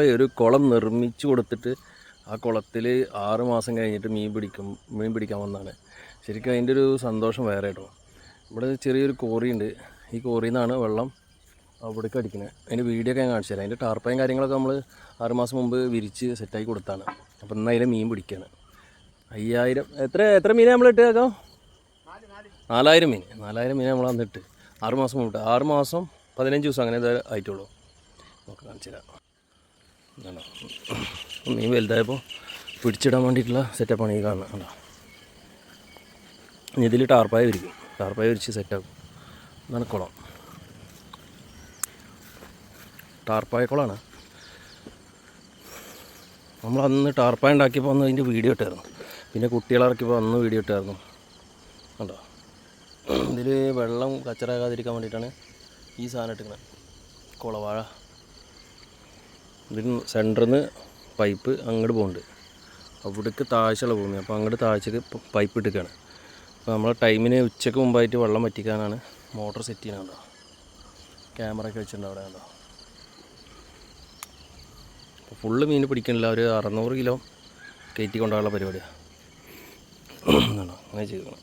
ഒരു കുളം നിർമ്മിച്ചു കൊടുത്തിട്ട് ആ കുളത്തിൽ ആറ് മാസം കഴിഞ്ഞിട്ട് മീൻ പിടിക്കും മീൻ പിടിക്കാൻ വന്നതാണ് ശരിക്കും അതിന്റെ ഒരു സന്തോഷം വേറെ കേട്ടോ. ഇവിടെ ചെറിയൊരു കോറിയുണ്ട്. ഈ കോറിയിൽ നിന്നാണ് വെള്ളം അവിടേക്ക് അടിക്കുന്നത് അതിന്റെ വീഡിയോ ഒക്കെ ഞാൻ കാണിച്ചു തരാം. അതിന്റെ ടാർപ്പയും കാര്യങ്ങളൊക്കെ നമ്മൾ ആറ് മാസം മുമ്പ് വിരിച്ച് സെറ്റാക്കി കൊടുത്താണ്. അപ്പോൾ ഇന്ന് അതിലെ മീൻ പിടിക്കുകയാണ് അയ്യായിരം എത്ര എത്ര മീനെ നമ്മൾ ഇട്ട് കേൾക്കാം നാലായിരം മീൻ. നാലായിരം മീനെ നമ്മൾ അന്നിട്ട് ആറ് മാസം മുമ്പ് ആറ് മാസം പതിനഞ്ച് ദിവസം അങ്ങനെ ആയിട്ടുള്ളൂ. നമുക്ക് കാണിച്ചു തരാം. മീൻ വലുതായപ്പോൾ പിടിച്ചിടാൻ വേണ്ടിയിട്ടുള്ള സെറ്റപ്പാണ് ഈ കാണുന്നത്. കണ്ടോ. ഇനി ഇതിൽ ടാർപ്പായ വിരിക്കും. ടാർപ്പായ വിരിച്ച് സെറ്റാക്കും എന്നാണ് കുളം. ടാർപ്പായ കുളമാണ് നമ്മൾ അന്ന് ടാർപ്പായ ഉണ്ടാക്കിയപ്പോൾ അന്ന് അതിന്റെ വീഡിയോ ഇട്ടായിരുന്നു. പിന്നെ കുട്ടികളെ ഇറക്കിയപ്പോൾ അന്ന് വീഡിയോ ഇട്ടായിരുന്നു. കണ്ടോ. ഇതിൽ വെള്ളം കച്ചറാകാതിരിക്കാൻ വേണ്ടിയിട്ടാണ് ഈ സാധനം ഇട്ടിരിക്കുന്നത്. കുളവാഴ. ഇതിന് സെന്ററിൽ നിന്ന് പൈപ്പ് അങ്ങോട്ട് പോകുന്നുണ്ട് അവിടേക്ക് താഴ്ചയുള്ള ഭൂമി. അപ്പോൾ അങ്ങോട്ട് താഴ്ചക്ക് പൈപ്പ് ഇട്ടിരിക്കുകയാണ് അപ്പോൾ നമ്മൾ ടൈമിന് ഉച്ചയ്ക്ക് മുമ്പായിട്ട് വെള്ളം വറ്റിക്കാനാണ് മോട്ടോർ സെറ്റ് ചെയ്യുന്നുണ്ടോ ക്യാമറ ഒക്കെ വെച്ചിട്ടുണ്ട് അവിടെ കണ്ടോ? അപ്പോൾ ഫുള്ള് മീൻ പിടിക്കണില്ല. ഒരു അറുന്നൂറ് കിലോ കയറ്റി കൊണ്ടുപോകാനുള്ള പരിപാടിയാണ് അങ്ങനെ ചെയ്തണം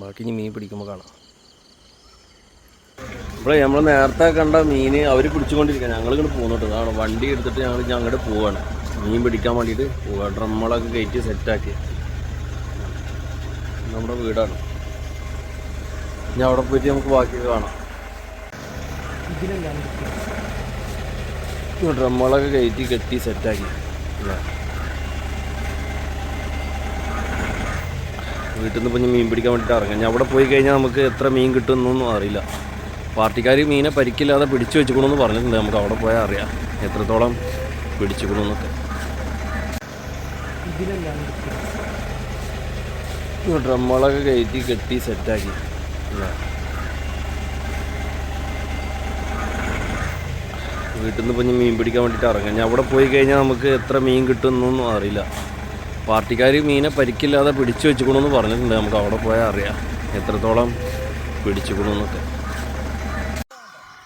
ബാക്കി ഇനി മീൻ പിടിക്കുമ്പോൾ കാണാം. ഇവിടെ നമ്മൾ നേരത്തെ കണ്ട മീൻ അവർ പിടിച്ചുകൊണ്ടിരിക്കുക ഞങ്ങൾ ഇങ്ങോട്ട് പോകുന്നുണ്ട് അതാണ് വണ്ടി എടുത്തിട്ട് ഞങ്ങൾ ഞങ്ങളുടെ പോവാണ്. മീൻ പിടിക്കാൻ വേണ്ടിയിട്ട് പോവുക ഡ്രമ്മളൊക്കെ കയറ്റി സെറ്റാക്കി. നമ്മുടെ വീടാണ്. ഇനി അവിടെ പോയിട്ട് നമുക്ക് ബാക്കി കാണാം. ഡ്രമ്മളൊക്കെ കയറ്റി കെട്ടി സെറ്റാക്കി. വീട്ടിൽ നിന്ന് ഇപ്പം മീൻ പിടിക്കാൻ വേണ്ടിയിട്ട് ഇറങ്ങാം. ഞാൻ അവിടെ പോയി കഴിഞ്ഞാൽ നമുക്ക് എത്ര മീൻ കിട്ടുമെന്നൊന്നും അറിയില്ല. പാർട്ടിക്കാർ മീനെ പരിക്കില്ലാതെ പിടിച്ചു വെച്ചുക്കണമെന്ന് പറഞ്ഞിട്ടുണ്ട്. നമുക്ക് അവിടെ പോയാൽ അറിയാം. എത്രത്തോളം പിടിച്ചുക്കണമെന്നൊക്കെ ഡ്രമ്മളൊക്കെ കയറ്റി കെട്ടി സെറ്റാക്കി. വീട്ടിൽ നിന്ന് ഇപ്പം മീൻ പിടിക്കാൻ വേണ്ടിയിട്ട് ഇറങ്ങാം. ഞാൻ അവിടെ പോയി കഴിഞ്ഞാൽ നമുക്ക് എത്ര മീൻ കിട്ടുമെന്നൊന്നും അറിയില്ല. പാർട്ടിക്കാർ മീനെ പരിക്കില്ലാതെ പിടിച്ചു വെച്ചുക്കണമെന്ന് പറഞ്ഞിട്ടുണ്ട്. നമുക്ക് അവിടെ പോയാൽ അറിയാം. എത്രത്തോളം പിടിച്ചുക്കണമെന്നൊക്കെ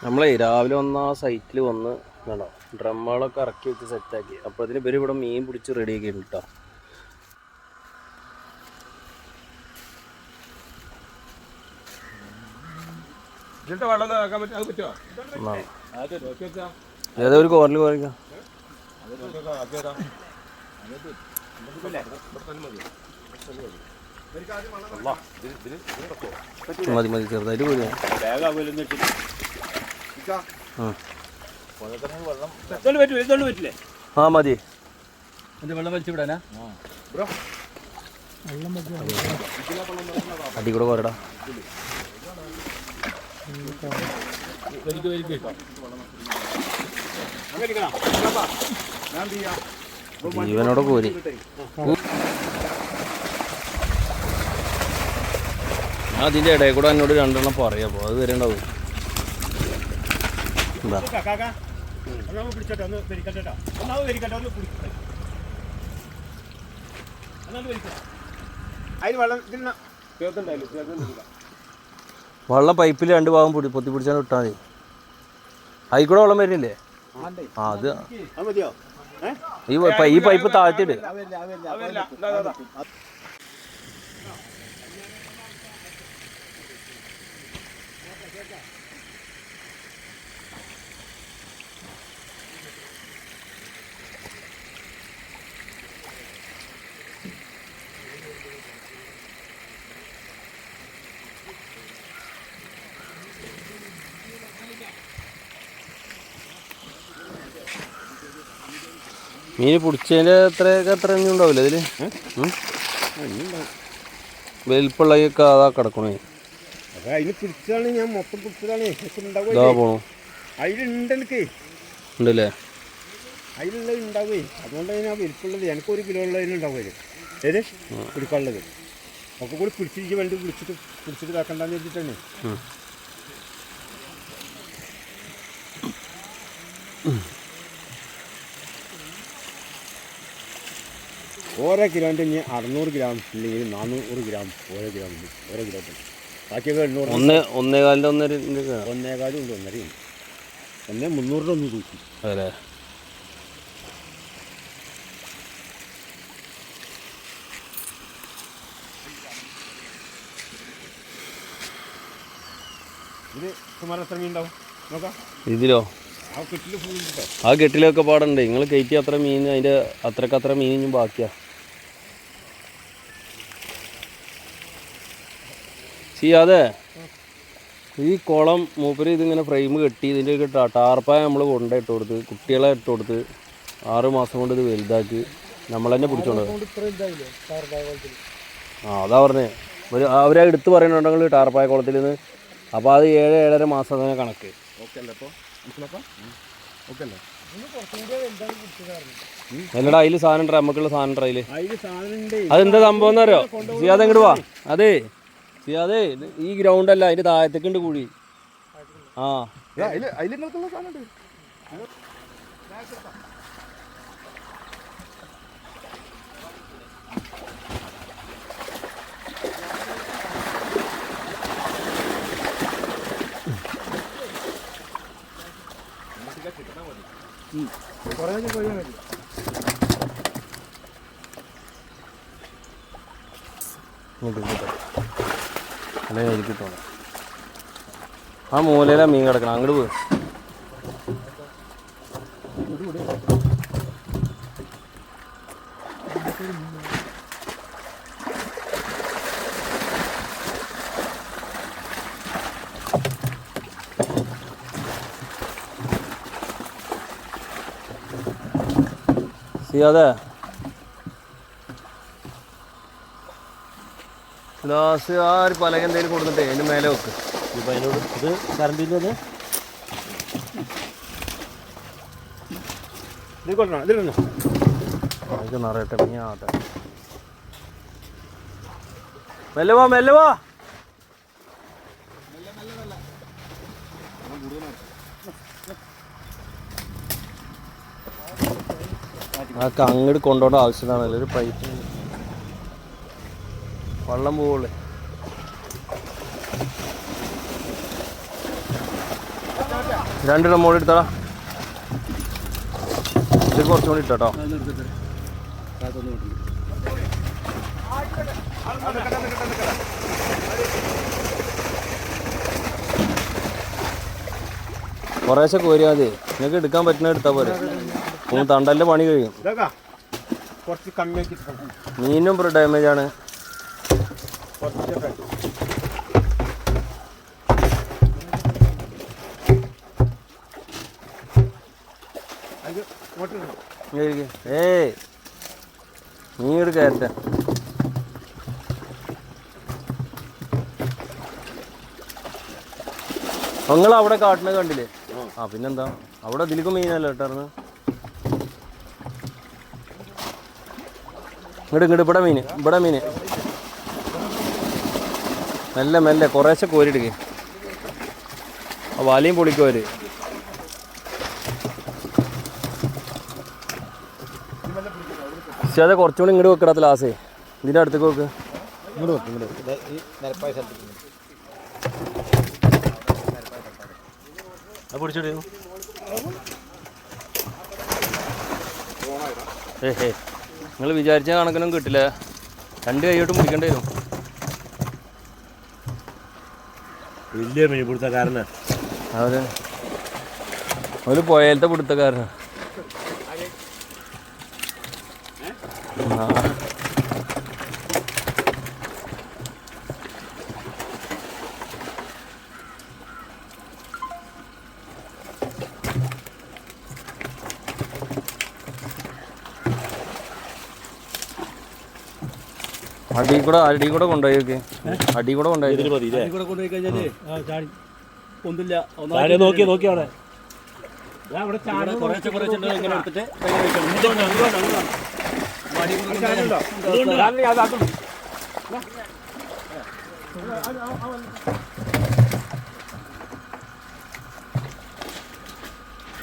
നമ്മളെ രാവിലെ വന്ന ആ സൈറ്റിൽ വന്ന് വേണോ. ഡ്രമ്മുകളൊക്കെ ഇറക്കി വെച്ച് സെറ്റാക്കി അപ്പോൾ അതിന് ഇവർ ഇവിടെ മീൻ പിടിച്ച് റെഡിയാക്കി കേട്ടോ ഏതോ ഒരു കോറിൽ കോറിക്കാം മതി മതി. ചെറുതായിട്ട് കോരിയാ ആ. മതി. വെള്ളം വലിച്ചു വിടാനാ? അടി കൂടെ കോരടാ. വലിക്ക് വലിക്ക്. ജീവനോടെ കോരി. ഞാൻ അതിന്റെ ഇടയിൽ കൂടെ എന്നോട് രണ്ടെണ്ണം പറയാം അപ്പോൾ അത് വരണ്ടാവും എന്താ പിടിച്ചോട്ടെ ഒന്ന് വലിക്കട്ടെ ഒന്നാമത് വലിക്കട്ടെ ഒന്ന് പിടിക്കട്ടെ അതിന് വെള്ളം പൈപ്പിൽ രണ്ട് ഭാഗം പൊടി പൊത്തി പിടിച്ചാൽ ഇട്ടാൽ മതി. അതിൽ കൂടെ വെള്ളം വരുന്നില്ലേ? ആ അത് ഈ പൈപ്പ് താഴ്ത്തിയിട്ട് മീൻ പിടിച്ചതിന്റെ അത്രയൊക്കെ എത്ര ഇനി ഉണ്ടാവില്ല ഇതിൽ വലിപ്പമുള്ളതൊക്കെ അതാ കിടക്കണേ. അതിന് പിടിച്ചതാണ് ഞാൻ മൊത്തം പിടിച്ചതാണ്. പോണു. ഉണ്ടല്ലേ? അതിലുള്ളത് ഉണ്ടാവേ. അതുകൊണ്ടാണ് ഞാൻ വലിപ്പുള്ളത് എനിക്ക് ഒരു കിലോ ഉള്ളതിന് ഉണ്ടാവുക ഏത്? പിടിക്കാനുള്ളത് ഒക്കെ കൂടി പിടിച്ചിരിക്കും വേണ്ടി പിടിച്ചിട്ട് പിടിച്ചിട്ട് ഇതാക്കണ്ടെന്ന് വെച്ചിട്ടാണ് ഓരോ കിലോന്റെ ഇനി അറുന്നൂറ് ഗ്രാം ഇല്ലെങ്കിൽ നാനൂറ് ഗ്രാം ഓരോ ഗ്രാം ഉണ്ട് ഓരോ കിലോ ബാക്കിയൊക്കെ എണ്ണൂറ് ഒന്ന് ഒന്നേകാലിന്റെ ഒന്നര ഒന്നേകാലും ഉണ്ട് ഒന്നര ഒന്നേ മുന്നൂറിന്റെ ഒന്ന് തൂക്കി. അതെ. ഇത് സുമാർ എത്ര മീൻ ഉണ്ടാവും? നോക്കാം. ഇതിലോ? ആ കെട്ടിലൊക്കെ പാടുണ്ട്. നിങ്ങൾ കയറ്റി അത്ര മീൻ അതിന്റെ അത്രക്കത്ര മീൻ ഇനിയും ബാക്കിയാ. ചെയ്യാതെ ഈ കുളം മൂപ്പര് ഇതിങ്ങനെ ഫ്രെയിം കെട്ടി ഇതിന്റെ ഒക്കെ ടാർപ്പായ നമ്മൾ കൊണ്ട ഇട്ട് കൊടുത്ത് കുട്ടികളെ ഇട്ട് കൊടുത്ത് ആറ് മാസം കൊണ്ട് ഇത് വലുതാക്കി നമ്മൾ തന്നെ പിടിച്ചോണ്ട്. ആ അതാ പറഞ്ഞേ. ഒരു അവരെ എടുത്ത് പറയുന്നുണ്ടെങ്കിൽ ടാർപ്പായ കുളത്തിൽ നിന്ന് അപ്പോൾ അത് ഏഴ് ഏഴര മാസം തന്നെ കണക്ക്. ഓക്കെ അല്ലേ അപ്പോൾ മനസ്സിലാക്കാം ഓക്കെ അല്ലേ? എന്നടാ അതിൽ സാധനം ഉണ്ട് നമുക്കുള്ള സാധനം ഉണ്ട് അതിൽ അതെന്താ സംഭവം എന്നറിയോ ചെയ്യാതെ ഇങ്ങോട്ട് വാ. അതെ. സിയാദേ ഇത് ഈ ഗ്രൗണ്ട് അല്ല അതിന്റെ താഴത്തേക്ക് ഉണ്ട് കുഴി. ആ. അതിൽ അതിൽ നിങ്ങൾക്കുള്ള സാധനം ഉണ്ട് കുറേ പോയാൽ മതി ഇങ്ങോട്ട് ഇങ്ങോട്ട് അല്ലേ എനിക്ക് ആ മൂലയിലാ മീൻ കിടക്കണം അങ്ങോട്ട് പോയി. സിയാദേ. ഗ്ലാസ് ആ ഒരു പലക എന്തെങ്കിലും കൊടുത്തിട്ടേ അതിന് മേലെ വെക്ക്. ഇപ്പം അതിനോട് ഇത് കറണ്ടിന്റെ അത് ഇത് കൊള്ളണം ഇതിലൊന്നും അതൊക്കെ നിറയട്ടെ നീ ആട്ടെ മെല്ലെ വാ മെല്ലെ വാ. അതൊക്കെ അങ്ങോട്ട് കൊണ്ടുപോകേണ്ട ആവശ്യമാണല്ലോ ഒരു പൈപ്പ് വെള്ളം പോവുള്ളേ. രണ്ടെണ്ണം മോളിൽ എടുത്തടാ. ഇത് കുറച്ചും കൂടി ഇട്ടോ. കുറേശ്ശെ കോരിയാൽ മതി നിങ്ങൾക്ക് എടുക്കാൻ പറ്റുന്ന എടുത്താൽ പോരെ. തണ്ടലിന്റെ പണി കഴിയും. മീനും ഡാമേജ് ആണ്. നീ ഇങ്ങോട്ട് നിങ്ങൾ അവിടെ കാട്ടിനെ കണ്ടില്ലേ? ആ പിന്നെന്താ? അവിടെ ഇതിലേക്ക് മീനല്ല കേട്ടായിരുന്നു ഇങ്ങോട്ട് ഇങ്ങോട്ട് ഇവിടെ മീൻ ഇവിടെ മീൻ. മെല്ലെ മെല്ലെ കുറേശ്ശെ കോരിടുക ആ വലയും പൊളിക്കുവര് പക്ഷേ അതെ കുറച്ചും കൂടി ഇങ്ങോട്ട് വെക്കടാ ലാസേ ഇതിന്റെ അടുത്തേക്ക് വെക്ക്. ഇങ്ങോട്ട് വെക്ക്, ഇങ്ങോട്ട്. ഈ നിരപ്പായ സ്ഥലത്തേക്ക് പിടിച്ചിട്ട് ഏ ഹേ. നിങ്ങൾ വിചാരിച്ച കണക്കിനും കിട്ടില്ല. രണ്ട് കൈയോട്ടും പിടിക്കേണ്ടി വരും. വലിയ മീൻപിടുത്തക്കാരനാ അവർ അവർ പുഴയിലത്തെ പിടുത്തക്കാരനാ. ആ. അടി കൂടെ അടി കൂടെ കൊണ്ടുപോയി നോക്കി. അടി കൂടെ കൊണ്ടുപോയി ഇല്ലേ കഴിഞ്ഞാൽ നോക്കി നോക്കി അവിടെ?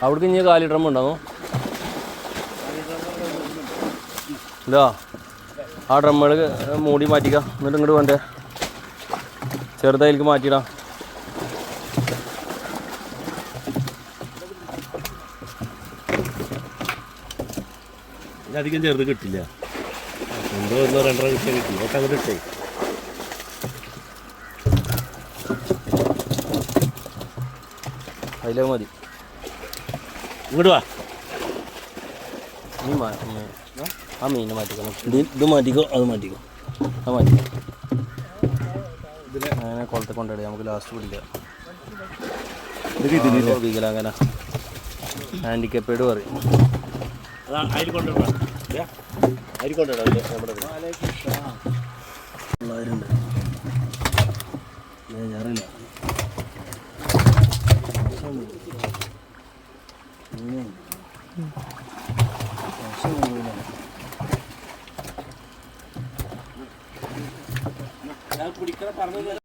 അവിടേക്ക് ഇനി കാലി ഡ്രം ഉണ്ടാവും ഇതാ. ആ ഡ്രമ്മുകൾ മൂടി മാറ്റിക്കുക എന്നിട്ട് ഇങ്ങോട്ട് വേണ്ടേ ചെറുതായിരിക്കും മാറ്റിയിടാം അധികം ചെറുത് കിട്ടില്ല. എന്തോ ഒന്നോ രണ്ടര കിട്ടിയ കിട്ടില്ല ഒക്കെ അങ്ങോട്ട് ഇട്ടേ. അതിലേ മതി. ഇങ്ങോട്ട് വാ. നീ മാ ആ മീൻ മാറ്റിക്കണം ഇത് ഇത് മാറ്റിക്കോ അത് മാറ്റിക്കോ. അത് മാറ്റിക്കോ. അങ്ങനെ കുളത്തെ കൊണ്ടുപോയി നമുക്ക് ലാസ്റ്റ് പിടിക്കാം. ആരോ വികലാംഗന ഹാൻഡിക്കപ്പേഡ് പറയും. അതാ അതിൽ കൊണ്ടുവിടാ അതിൽ അതിൽ നമ്മുടെ പിള്ളേരുണ്ട്